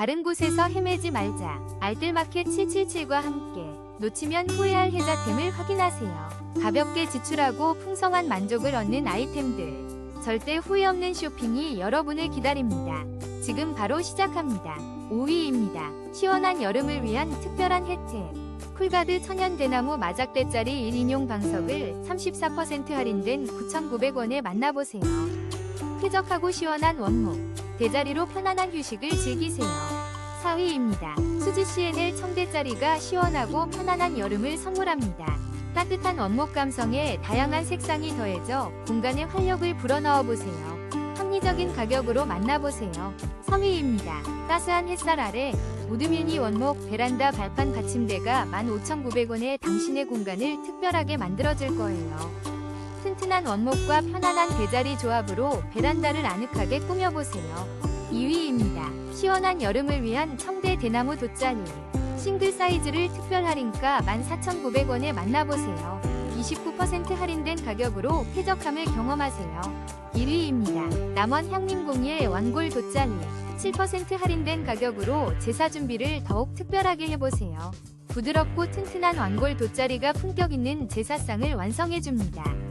다른 곳에서 헤매지 말자. 알뜰마켓 777과 함께 놓치면 후회할 혜자템을 확인하세요. 가볍게 지출하고 풍성한 만족을 얻는 아이템들. 절대 후회 없는 쇼핑이 여러분을 기다립니다. 지금 바로 시작합니다. 5위입니다. 시원한 여름을 위한 특별한 혜택. 쿨가드 천연 대나무 마작대짜리 1인용 방석을 34% 할인된 9,900원에 만나보세요. 쾌적하고 시원한 원목. 대자리로 편안한 휴식을 즐기세요. 4위입니다. 수지 CNL 청대짜리가 시원하고 편안한 여름을 선물합니다. 따뜻한 원목 감성에 다양한 색상이 더해져 공간에 활력을 불어넣어 보세요. 합리적인 가격으로 만나보세요. 3위입니다. 따스한 햇살 아래 우드뮤니 원목 베란다 발판 받침대가 15,900원에 당신의 공간을 특별하게 만들어줄 거예요. 튼튼한 원목과 편안한 대자리 조합으로 베란다를 아늑하게 꾸며보세요. 2위입니다. 시원한 여름을 위한 청대 대나무 돗자리. 싱글 사이즈를 특별 할인가 14,900원에 만나보세요. 29% 할인된 가격으로 쾌적함을 경험하세요. 1위입니다. 남원 향림공예 완골 돗자리. 7% 할인된 가격으로 제사 준비를 더욱 특별하게 해보세요. 부드럽고 튼튼한 완골 돗자리가 품격 있는 제사상을 완성해줍니다.